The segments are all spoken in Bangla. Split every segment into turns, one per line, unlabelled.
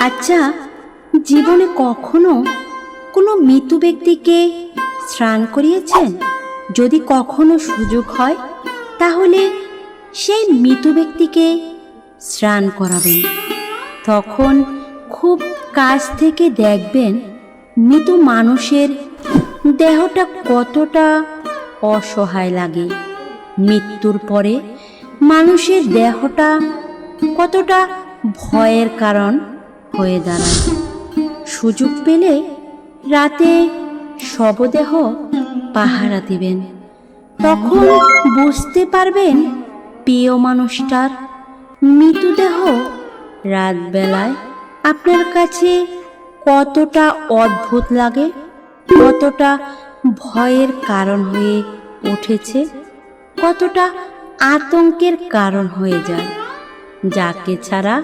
আচ্ছা জীবনে কখনো কোনো মৃত ব্যক্তিকে স্নান করিয়েছেন? যদি কখনো সুযোগ হয়, তাহলে সেই মৃত ব্যক্তিকে স্নান করাবেন। তখন খুব কাছ থেকে দেখবেন মৃত মানুষের দেহটা কতটা অসহায় লাগে। মৃত্যুর পরে মানুষের দেহটা কতটা ভয়ের কারণ হয়ে দাঁড়ায়। সুযোগ পেলে রাতে শবদেহ পাহারা দিবেন। তখন বুঝতে পারবেন প্রিয় মানুষটার মৃতদেহ রাতবেলায় আপনার কাছে কতটা অদ্ভুত লাগে, কতটা ভয়ের কারণ হয়ে উঠেছে, কতটা আতঙ্কের কারণ হয়ে যায়। যাকে ছাড়া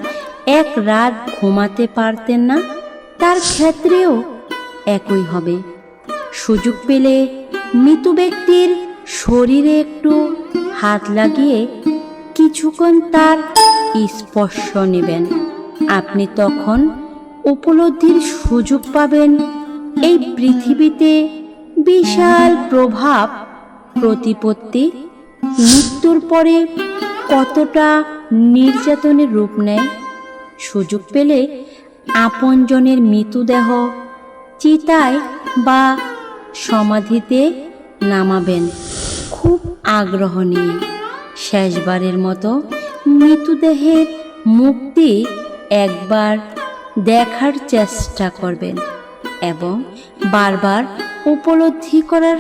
এক রাত ঘুমাতে পারতেন না, তার ক্ষেত্রেও একই হবে। সুযোগ পেলে মৃত ব্যক্তির শরীরে একটু হাত লাগিয়ে কিছুক্ষণ তার স্পর্শ নেবেন। আপনি তখন উপলব্ধির সুযোগ পাবেন এই পৃথিবীতে বিশাল প্রভাব, প্রতিপত্তি, মৃত্যুর পরে কতটা নির্যাতনের রূপ নেয়। সুযোগ পেলে আপনজনের মৃতদেহ চিতায় বা সমাধিতে নামাবেন। খুব আগ্রহ নিয়ে শেষবারের মতো মৃতদেহের মুক্তি একবার দেখার চেষ্টা করবেন এবং বারবার উপলব্ধি করার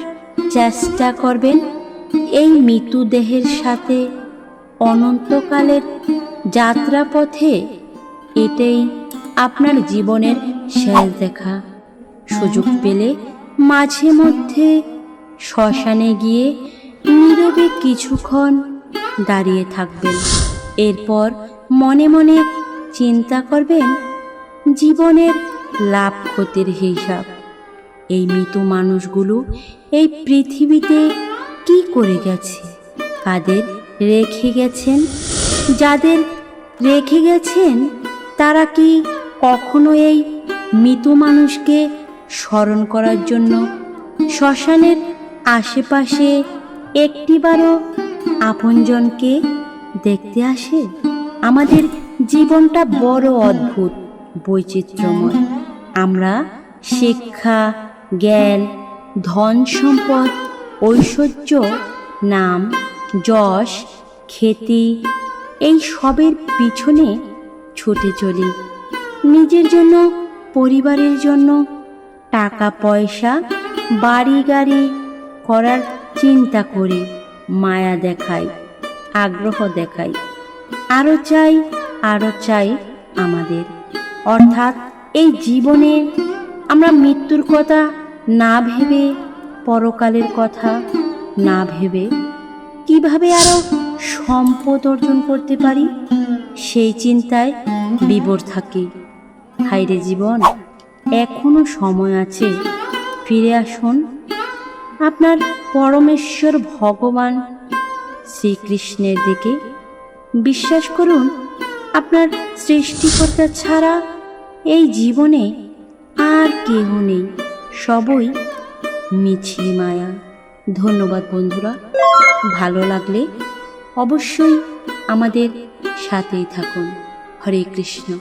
চেষ্টা করবেন এই মৃতদেহের সাথে অনন্তকালের যাত্রাপথে এটাই আপনার জীবনের শেষ দেখা। সুযোগ পেলে মাঝে মধ্যে শ্মশানে গিয়ে নীরবে কিছুক্ষণ দাঁড়িয়ে থাকবেন। এরপর মনে মনে চিন্তা করবেন, জীবনের লাভ ক্ষতির হিসাব। এই মৃত মানুষগুলো এই পৃথিবীতে কি করে গেছে? কাদের রেখে গেছেন? যাদের রেখে গেছেন তারা কি কখনো এই মৃত মানুষকে স্মরণ করার জন্য শ্মশানের আশেপাশে একটিবারও আপনজনকে দেখতে আসে? আমাদের জীবনটা বড় অদ্ভুত, বৈচিত্র্যময়। আমরা শিক্ষা, জ্ঞান, ধন সম্পদ, ঐশ্বর্য, নাম, যশ, খ্যাতি, এই সবের পিছনে ছুটে চলি। নিজের জন্য, পরিবারের জন্য, টাকা, পয়সা, বাড়ি, গাড়ি করার চিন্তা করি, মায়া দেখাই, আগ্রহ দেখাই। আরও চাই আরও চাই আমাদের। অর্থাৎ এই জীবনে আমরা মৃত্যুর কথা না ভেবে, পরকালের কথা না ভেবে কীভাবে আরও সম্পদ অর্জন করতে পারি? সেই চিন্তায় বিবর থাকি। হাইরে জীবন, এখনও সময় আছে। ফিরে আসুন। আপনার পরমেশ্বর ভগবান শ্রীকৃষ্ণের দিকে বিশ্বাস করুন। আপনার সৃষ্টিকর্তা ছাড়া এই জীবনে আর কেহ নেই। সবই মিছি মায়া। ধন্যবাদ বন্ধুরা। ভালো লাগলে অবশ্যই আমাদের সাথেই থাকুন। হরে কৃষ্ণ।